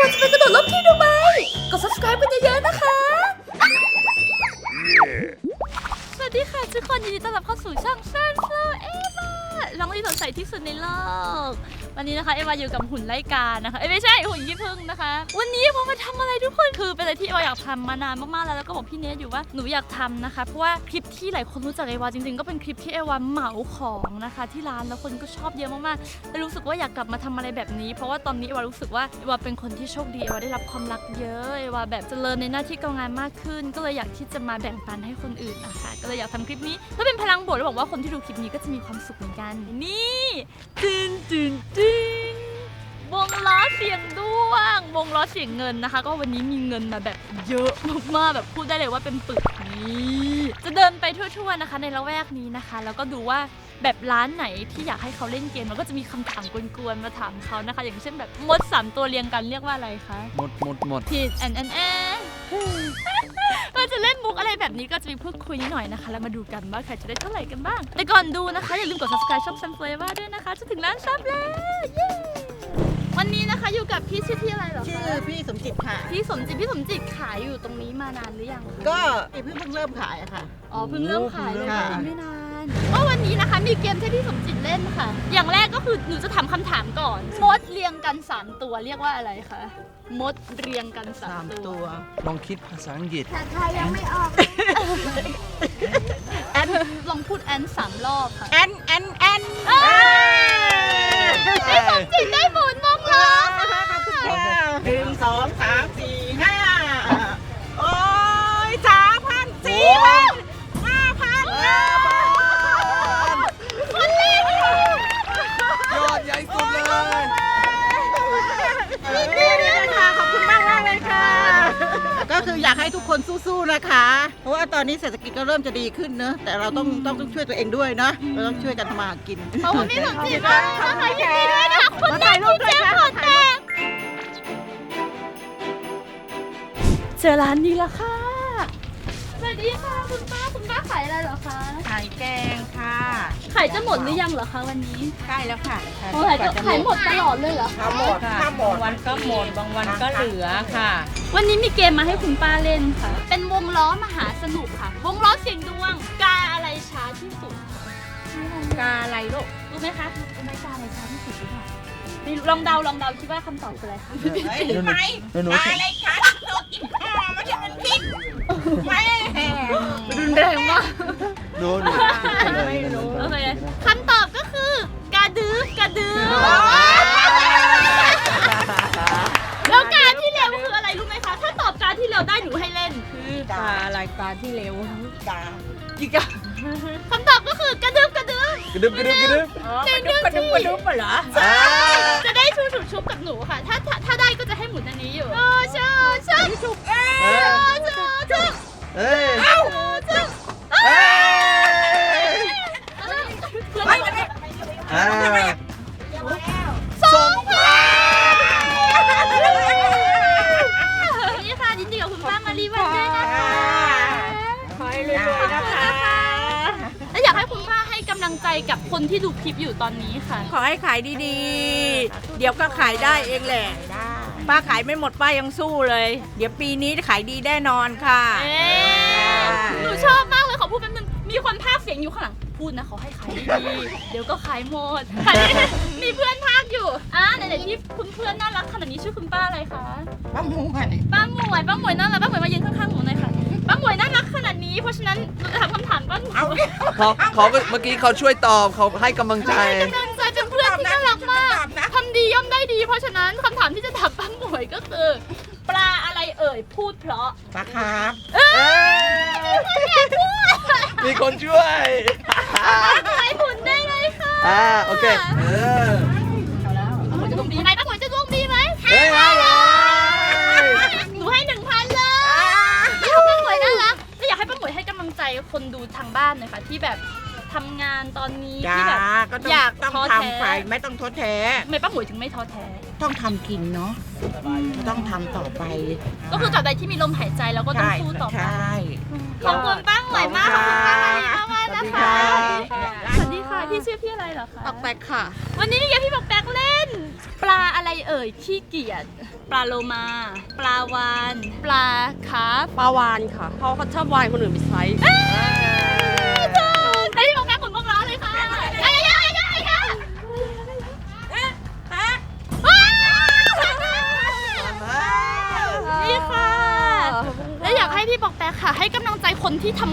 ว่าจะไปกระโดดร่มที่ดูไบกด subscribe กันเยอะๆนะคะ สวัสดีค่ะทุกคนยินดีต้อนรับเข้าสู่ช่องเส้น ที่สดใสที่สุดในโลก วันนี้นะคะเอวาอยู่กับหุ่นไล่กานะคะเอ้ยไม่ใช่หุ่นยี่พึ่งนะคะ วันนี้เอวามาทำอะไรทุกคนคือเป็นอะไรที่เอวาอยากทำมานานมากๆแล้วแล้วก็บอกพี่เนทอยู่ว่าหนูอยากทำนะคะเพราะว่าคลิปที่หลายคนรู้จักเอวาจริงๆก็เป็นคลิปที่เอวาเหมาของนะคะ ที่ร้านแล้วคนก็ชอบเยอะมากๆแต่รู้สึกว่าอยากกลับมาทำอะไรแบบนี้ เพราะว่าตอนนี้เอวารู้สึกว่าเอวาเป็นคนที่โชคดีเอวาได้รับความรักเยอะเอวาแบบเจริญในหน้าที่การงานมากขึ้น ก็เลยอยากที่จะมาแบ่งปันให้คนอื่นนะคะก็เลยอยากทำคลิปนี้เพื่อเป็นพลังบวกแล้วบอกว่าคนที่ดูคลิปนี้ก็จะมีความสุขเหมือนกันนี่ตึนตึนตึนวงล้อเสียงด้วง วงล้อเสียงเงินนะคะ ก็วันนี้มีเงินมาแบบเยอะมากๆแบบพูดได้เลยว่าเป็นปึกนี้จะเดินไปทั่วๆนะคะ ในละแวกนี้นะคะ แล้วก็ดูว่าแบบร้านไหนที่อยากให้เขาเล่นเกมแล้วก็จะมีคำถามกวนๆมาถามเขานะคะ อย่างเช่นแบบมดสามตัวเรียงกันเรียกว่าอะไรคะ หมดหมดหมดผิดแอนแอนแอน ก็จะเล่นมุกอะไรแบบนี้ก็จะมีพูดคุยนิดหน่อยนะคะ แล้วมาดูกันว่าใครจะได้เท่าไหร่กันบ้าง แต่ก่อนดูนะคะ อย่าลืมกด subscribe ช่อง Sunflower ด้วยนะคะ จะถึงล้านซับแล้วเย้วันนี้นะคะอยู่กับพี่ชื่อพี่อะไรเหรอชื่อคะพี่สมจิตค่ะ พี่สมจิตพี่สมจิตขายอยู่ตรงนี้มานานหรือยังคะก็เพิ่งเพิ่งเริ่มขายอะค่ะ อ๋อเพิ่งเริ่มขายเลยค่ะไม่นานก็วันนี้นะคะมีเกมที่พี่สมจิตเล่นค่ะ อย่างแรกก็คือหนูจะถามคำถามก่อนมดเรียงกันสามตัวเรียกว่าอะไรคะ มดเรียงกันสาสามมตัตัว ว ลองคิดภาษาอังกฤษแอนลองพูดแอนสามรอบค่ะ แอนแอนแอน สู้ๆนะคะ เพราะว่าตอนนี้เศรษฐกิจก็เริ่มจะดีขึ้นเนอะแต่เราต้องต้องต้องช่วยตัวเองด้วยเนอะเราต้องช่วยกันทำมาหากิน ขอบคุณพี่สมจิตมากนะคะยินดีด้วยนะคะคนแรกที่เจ๊ขอแตกเจอร้านนี้แล้วค่ะ สวัสดีค่ะคุณป้าคุณป้าขายอะไรเหรอคะขายแกงค่ะขายจะหมดหรือยังเหรอคะวันนี้ใกล้แล้วค่ะโอ้ขายจะขายหมดตลอดเลยเหรอคะหมดค่ะบางวันก็หมด บางวันก็เหลือค่ะ วันนี้มีเกมมาให้คุณป้าเล่นค่ะ เป็นวงล้อมหาสนุกค่ะ วงล้อเสียงดวง กาอะไรช้าที่สุด กาอะไรลูก รู้ไหมคะรู้ไหมกาอะไรช้าที่สุดหรือเปล่าไม่รู้ลองเดาลองเดาคิดว่าคำตอบคืออะไรคะหนูหนูหนูอะไรคะตัวกินข้าวไม่ใช่มันพิษไม่รุนแรงมากหนูหนูไม่รู้โอเคคำตอบก็คือกาดื้อกาดื้อ กาอะไรกาที่เร็วกากิกาคำตอบก็คือกระดึบกระดึบกระดึบกระดึบกระดึบอ๋อกระดุบกระดุบกระดุบเหรออ่าจะได้ชูฉุบชุบกับหนูค่ะถ้าถ้าถ้าได้ก็จะให้หมุนอันนี้อยู่โอ้ชูชุบชุบเอ้เอ้ยชูชุบเอ้ยชูชุบเอ้ย เพื่อน อ่า สองพันนี่ค่ะยินดีกับคุณป้ามารีวันด้วยนะคะ ขอให้รวยๆนะคะ และอยากให้คุณป้าให้กำลังใจกับ คนที่ดูคลิปอยู่ตอนนี้ค่ะ ขอให้ขายดีๆ เดี๋ยวก็ขายได้เองแหละ ป้าขายไม่หมดป้ายังสู้เลย เดี๋ยวปีนี้ขายดีแน่นอนค่ะ เอ๊ะหนูชอบมากเลยขอพูดแป๊บนึงมีคนพากย์เสียงอยู่ข้างหลังพูดนะขอให้ขายดีๆเดี๋ยวก็ขายหมดค่ะนี่มีเพื่อนพากย์อยู่อะไหนๆที่คุณเพื่อนน่ารักขนาดนี้ชื่อคุณป้าอะไรคะบ้ามูค่ะนี่ป้าหมวยป้าหมวยน่ารักป้าหมวยมายืนข้างๆหนูหน่อยค่ะป้า หมวยน่ารักขนาดนี้ เพราะฉะนั้นหนูจะถามคำถามป้าหมวยเอาเขาเขาเมื่อกี้เขาช่วยตอบเขาให้กำลังใจ กำลังใจเป็นเพื่อนที่น่ารักมากทำดีย่อมได้ดี เพราะฉะนั้นคำถามที่จะถามป้าหมวยก็คือ ปลาอะไรเอ่ยพูดเพราะปลาครับเอ้ยมีคนช่วยไปหมุนได้เลยค่ะอ่าโอเค เออป้าหมวยจะดวงดีไห คนดูทางบ้านหน่อยค่ะ ที่แบบทำงานตอนนี้จ้าที่แบบก็ต้องอยากต้องท้อแท้ทำไปไม่ต้องท้อแท้ ทำไมป้าหมวยถึงไม่ท้อแท้ ต้องทำกินเนาะต้องทำต่อไปก็คือตราบใดที่มีลมหายใจเราก็ต้องสู้ต่อไปใช่ ขอบคุณป้าหมวยมากขอบคุณป้ามารีมากมากๆนะคะสวัสดีค่ะสวัสดีค่ะ พี่ชื่อพี่อะไรเหรอคะ ปักแปกค่ะ วันนี้มีเกมพี่บอกแป๊กเล่น ปลาอะไรเอ่ยขี้เกียจปลาโลมา ปลาวาน ปลาคาร์ฟปลาวานค่ะ เพราะเขาชอบวานคนอื่นไปใช้ไ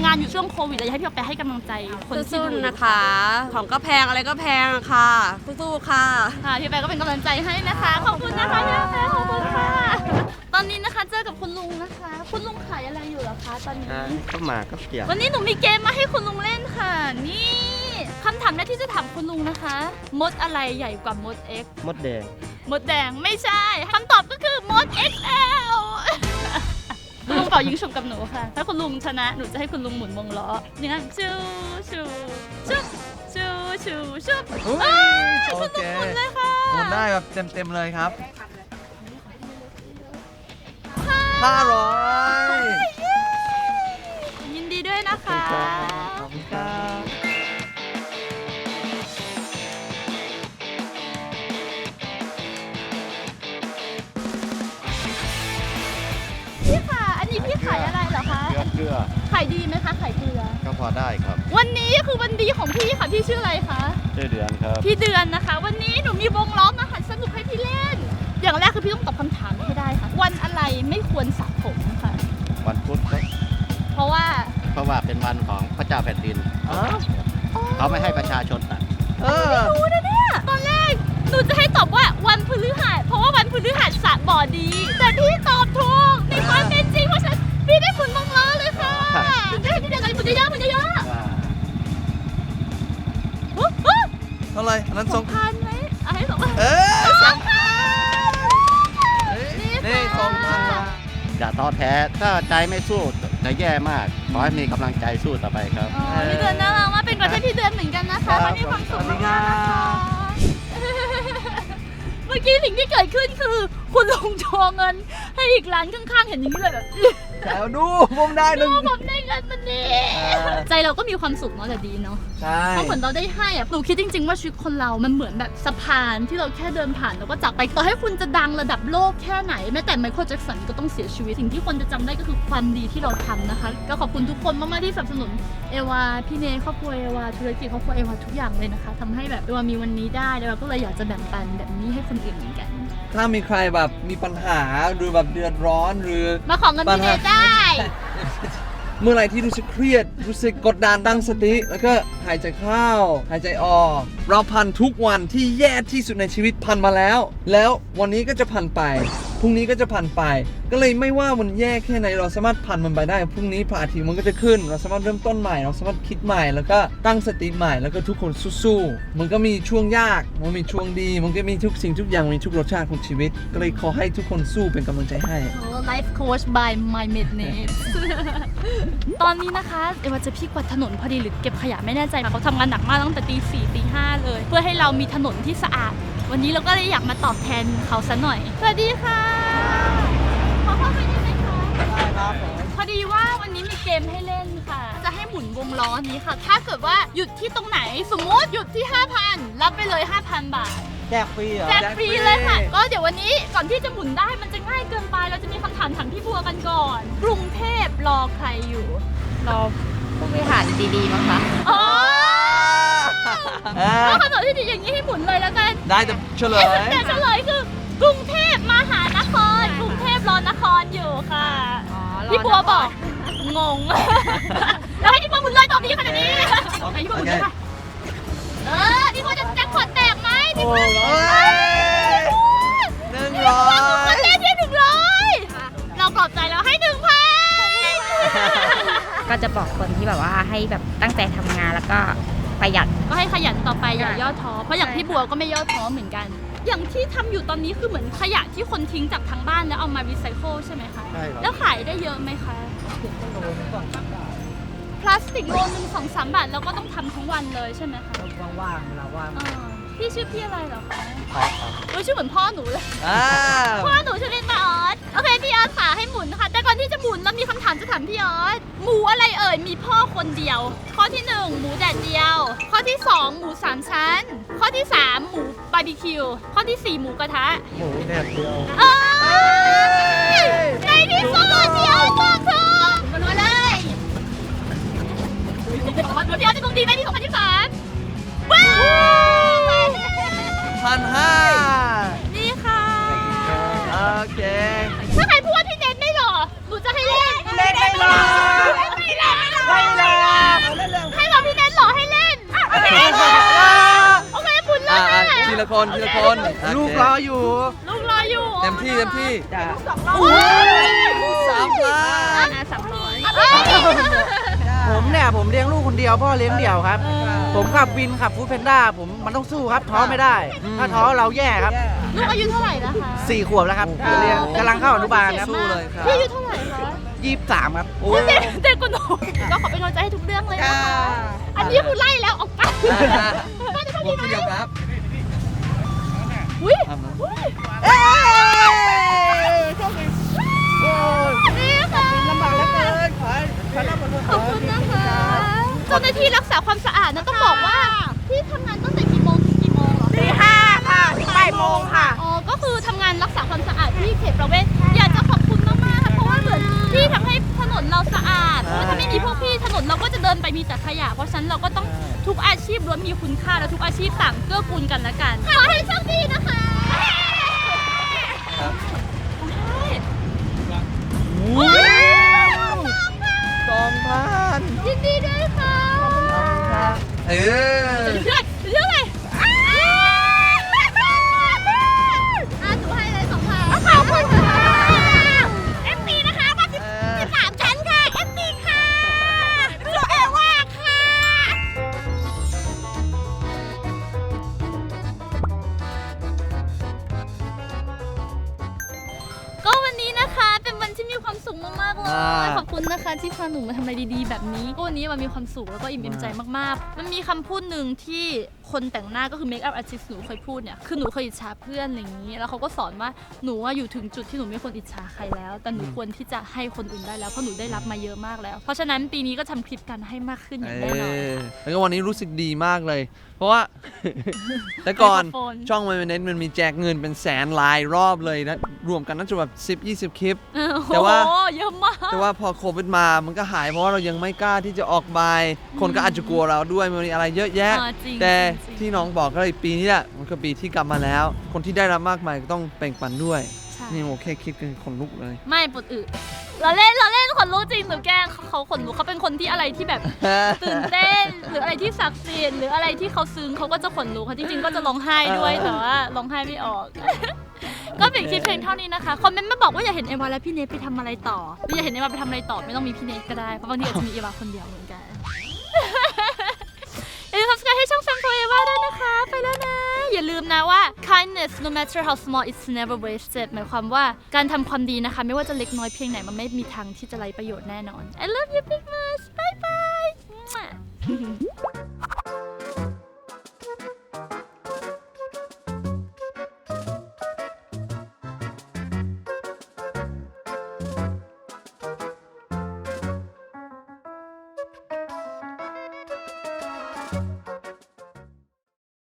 งานอยู่ช่วงโควิดแล้วอยากให้พี่บอกแปะให้กำลังใจคนที่สู้ดูๆนะคะ ของก็แพงอะไรก็แพงค่ะสู้ๆค่ะ ค่ะพี่แปะก็เป็นกำลังใจให้นะคะ ขอบคุณนะคะพี่แปะขอบคุณค่ะ ตอนนี้นะคะเจอกับคุณลุงนะคะ คุณลุงขายอะไรอยู่เหรอคะตอนนี้ ก็มาก็เกี่ยววันนี้หนูมีเกมมาให้คุณลุงเล่นค่ะ นี่คำถามแรกที่จะถามคุณลุงนะคะ มดอะไรใหญ่กว่ามด X มดแดง มดแดงไม่ใช่คำตอบก็คือมด XL คุณลุงเป่ายิงฉุบกับหนูค่ะ ถ้าคุณลุงชนะ หนูจะให้คุณลุงหมุนวงล้อนี่นะชูชูชุบชูชูชุบเอ้ยโอคุณเคลุงหมุนเลยค่ะหมุนได้แบบเต็มๆเลยครับค่ะ500ยินดีด้วยนะคะ ขอบคุณครับ เกลือเกลือขายดีไหมคะขายเกลือ ก็พอได้ครับวันนี้คือวันดีของพี่ค่ะพี่ชื่ออะไรคะชื่อเดือนครับ พี่เดือนนะคะ วันนี้หนูมีวงล้อมอาหารสนุกให้พี่เล่น อย่างแรกคือพี่ต้องตอบคำถามให้ได้ค่ะ วันอะไรไม่ควรสระผมค่ะ วันพุธครับเพราะว่าเพราะว่าเป็นวันของพระเจ้าแผ่นดินอ๋อเขาไม่ให้ประชาชนตัดเออรู้นะเนี่ยตอนแรกหนูจะให้ตอบว่าวันพฤหัสเพราะว่าวันพฤหัสสระบ่อดี แต่พี่ตอบถูกในความเป็นจริงเพราะฉะนั้นพี่ได้ผลวงล้อเลยค่ะหนูจะให้พี่เดือนอะไรผลเยอะๆผลเยอะว่าๆอุ๊ยอุ๊ยเท่าไหรอันนั้นสสอองงพันไหมเอาให้สองพันเออสองพันนี่สองพันบาทอย่าท้อแท้ ถ้าใจไม่สู้จะแย่มาก ขอให้มีกำลังใจสู้ต่อไปครับ อ๋อพี่เดือนน่ารักมากเป็นประเทศพี่เดือนเหมือนกันนะคะครับวันนี้ความสุขสวัสดีมากครัๆนะคะเมื่อกี้สิ่งที่เกิดขึ้นคือ คุณลุงโชว์เงิน ให้อีกร้านข้างๆเห็นอย่างนี้เลยแบบ แถวดูผมได้หดูนึ่งผมได้เงินมันดีอ่าใจเราก็มีความสุขเนาะแต่ดีเนาะใช่เพราะเหมือนเราได้ให้อะหนูคิดจริง ๆ ว่าชีวิตคนเรา มันเหมือนแบบสะพานที่เราแค่เดินผ่านแล้วก็จากไปต่อให้คุณจะดังระดับโลกแค่ไหนแม้แต่ไมเคิลแจ็คสันก็ต้องเสียชีวิต สิ่งที่คนจะจำได้ก็คือความดีที่เราทำนะคะ ก็ขอบคุณทุกคนมากๆที่สนับสนุนเอวาพี่เนยครอบครัวเอวาธุรกิจครอบครัวเอวาทุกอย่างเลยนะคะทำให้แบบเอวามีวันนี้ได้แล้วเราก็เลยอยากจะแบ่งปันแบบนี้ให้คนอื่นเหมือนกัน ถ้ามีใครแบบมีปัญหาหรือแบบเดือดร้อนหรือ มาขอเงินพี่เนยได้ เมื่อไหรที่รู้สึกเครียด รู้สึกกดดันตั้งสติ แล้วก็หายใจเข้า หายใจออก เราผ่านทุกวันที่แย่ที่สุดในชีวิตผ่านมาแล้ว แล้ววันนี้ก็จะผ่านไปพรุ่งนี้ก็จะผ่านไป ก็เลยไม่ว่ามันแย่แค่ไหนเราสามารถผ่านมันไปได้พรุ่งนี้พระอาทิตย์มันก็จะขึ้น เราสามารถเริ่มต้นใหม่ เราสามารถคิดใหม่ แล้วก็ตั้งสติใหม่แล้วก็ทุกคนสู้ๆมันก็มีช่วงยาก มันมีช่วงดี มันก็มีทุกสิ่งทุกอย่างมีทุกรสชาติของชีวิต ก็เลยขอให้ทุกคนสู้เป็นกำลังใจให้โอ้ Life Coach by My Midnight ตอนนี้นะคะเอว่าจะพี่กวาดถนนพอดีหรือเก็บขยะไม่แน่ใจเขาทำงานหนักมากตั้งแต่ตีสี่ตีห้าเลย เพื่อให้เรามีถนนที่สะอาด วันนี้เราก็เลยอยากมาตอบแทนเขาซะหน่อย สวัสดีค่ะ ขอเข้าไปได้ไหมคะ ได้ครับผมพอดีว่าวันนี้มีเกมให้เล่นค่ะ จะให้หมุนวงล้อนี้ค่ะ ถ้าเกิดว่าหยุดที่ตรงไหน สมมติหยุดที่ 5,000 รับไปเลย 5,000 บาท แจกฟรีเหรอ แจกฟรีเลยค่ะ ก็เดี๋ยววันนี้ก่อนที่จะหมุนได้มันจะง่ายเกินไป เราจะมีคำถามถามพี่บัวกันก่อน กรุงเทพรอใครอยู่ รอผู้บริหารดีๆมั้งคะอ๋อ เออถ้าคำตอบที่ดีอย่างนี้ให้หมุนเลยแล้วกันได้แต่เฉลย แต่เฉลยคือกรุงเทพมหานคร กรุงเทพรอนครอยู่ค่ะ อ๋อรอพี่บัวบอกงง แล้วให้พี่บัวหมุนเลยตอบนี้ขนาดนี้ให้พี่บัวหมุนเลยค่ะเออพี่บัวจะแจ็คพอตแตกไหมพี่บัวโอ้ย หนึ่งร้อคยนแรกที่หนึ่งร้อยเราปลอบใจแล้วให้หนึ่งพัน ก็จะบอกคนที่แบบว่าให้แบบตั้งใจทำงานแล้วก็ ประหยัด ก็ให้ขยันต่อไปอย่าใช่ย่อท้อเพราะอย่างใช่พี่บัวก็ไม่ย่อท้อเหมือนกัน อย่างที่ทำอยู่ตอนนี้คือเหมือนขยะที่คนทิ้งจากทางบ้านแล้วเอามารีไซเคิลใช่ไหมคะใช่ครับ แล้วขายได้เยอะไหมคะพลาสติกโลนึงสองสามบาทแล้วก็ต้องทำทั้งวันเลยใช่ไหมคะว่างๆเวลาว่างอ่าพี่ชื่อพี่อะไรเหรอคะครับโอ้ยชื่อเหมือนพ่อหนูเลย อ้าวพ่อหนูชื่อเล่นมาออสโอเคพี่ออสขาให้หมุนนะคะแต่ก่อนที่จะหมุนแล้วมีคำถามจะถามพี่ออส หมูอะไรเอ่ยมีพ่อคนเดียว ข้อที่หนึ่งหมูแดดเดียว ข้อที่สองหมูสามชั้น ข้อที่ 3 หมูบาร์บีคิว ข้อที่ 4 หมูกระทะ หมูแดดเดียวเอ้ยในที่สุดเดียวตอบถูกมาดูเลยเดี๋ยวจะคงดีไหมที่สองพันที่สามว้าวพันห้านี่ค่ะ โอเค ถ้าใครพูดว่าพี่เน้นไม่หล่อหนูจะให้เล่น เล่นไม่หล่อ ไม่เล่นไม่หล่อ ไม่หล่อ ให้เราพี่เน้นหล่อให้เล่นโอเคโอเคคุณเล่อ่านอ่าได้ทีละคนทีละคนโเคลูกรออยู่ลูกรออยู่เต็มที่เต็มที่โอ้ยสามล้านสามร้อยเอ้ยผมเนี่ยผมเลี้ยงลูกคนเดียวพ่อเลี้ยงเดี่ยวครับ ผมขับวินขับฟู้ดแพนด้าผมมันต้องสู้ครับท้อไม่ได้ ถ้าท้อเราแย่ครับลูกอายุเท่าไหร่นะคะสี่ขวบแล้วครับเรียนกำลังเข้าอนุบาลครับสู้เลยครับพี่อายุเท่าไหร่คะ ยี่สิบสามครับโอ้เด็กเด็กกว่าหนูก็ขอเป็นกำลังใจให้ทุกเรื่องเลยนะคะ อันนี้คือไล่แล้วออกไปผมเดียวครับอุ้ยทำนะอุ้ยนี่ค่ะ ลำบากแล้วค่ะขอบคุณนะคะเจ้าหน้าที่รักษาความสะอาดนะต้องบอกว่า พี่ทำให้ถนนเราสะอาดเพราะว่าถ้าไม่มีพวกพี่ถนนเราก็จะเดินไปมีแต่ขยะ เพราะฉะนั้นเราก็ต้องทุกอาชีพล้วนมีคุณค่าและทุกอาชีพต่างเกื้อกูลกันและกันขอให้โชคดีนะคะ ครับ มีความสุขมากๆเลยอ่าขอบคุณนะคะที่พาหนูมาทำอะไรดีๆ แบบนี้ก็วันนี้มันมีความสุขแล้วก็อิ่มเอมใจมากๆ มันมีคำพูดหนึ่งที่คนแต่งหน้าก็คือเมคอัพอาร์ติสหนูเคยพูดเนี่ยคือหนูเคยอิจฉาเพื่อนอะไรอย่างนี้ แล้วเขาก็สอนว่าหนูว่าอยู่ถึงจุดที่หนูไม่ควรอิจฉาใครแล้ว แต่หนูควรที่จะให้คนอื่นได้แล้วเพราะหนูได้รับมาเยอะมากแล้ว เพราะฉะนั้นปีนี้ก็ทำคลิปกันให้มากขึ้นอย่างแน่นอน เออแล้วก็วันนี้รู้สึกดีมากเลย เพราะว่า แต่ก่อนไมโครโฟน ช่องมันเน้นมันมีแจกเงินเป็นแสนลายรอบเลยนะรวมกันน่าจะแบบ10 20 คลิป แต่ว่า โอ้โหเยอะมาก แต่ว่าพอโควิดมามันก็หายเพราะว่าเรายังไม่กล้าที่จะออกไปคนก็อาจจะกลัวเราด้วยมันมีอะไรเยอะแยะ อ่าจริงแต่จริง ที่น้องบอกก็เลยปีนี้แหละมันก็ปีที่กลับมาแล้ว คนที่ได้รับมากมายก็ต้องแบ่งปันด้วย ใช่ นี่โอเคคิดกันคนลุกเลย ไม่ปวดอึเราเล่นเราเล่นขนลุกจริงหรือแกล้งเขาเขาขนลุกเขาเป็นคนที่อะไรที่แบบ ตื่นเต้นหรืออะไร ที่ศักดิ์สิทธิ์หรืออะไรที่เขาซึ้งเขาก็จะขนลุกค่ะจริงๆก็จะร้องไห้ด้วยเออแต่ว่าร้องไห้ไม่ออก ก็เป็นคลิปเพลงเท่านี้นะคะคอมเมนต์มาบอกว่าอยากเห็นเอวาและพี่เนทไปทำอะไรต่อหรืออยากเห็นเอวาไปทำอะไรต่อไม่ต้องมีพี่เนทก็ได้เพราะบางทีอาจจะมีเอวาคนเดียวเหมือนกันอย่าลืม subscribe ให้ช่องแฟมโฟเอวาด้วยนะคะ ไปแล้วนะ อย่าลืมนะว่า kindness no matter how small it's never wasted หมายความว่าการทำความดีนะคะ ไม่ว่าจะเล็กน้อยเพียงไหน มันไม่มีทางที่จะไร้ประโยชน์แน่นอน I love you big much bye bye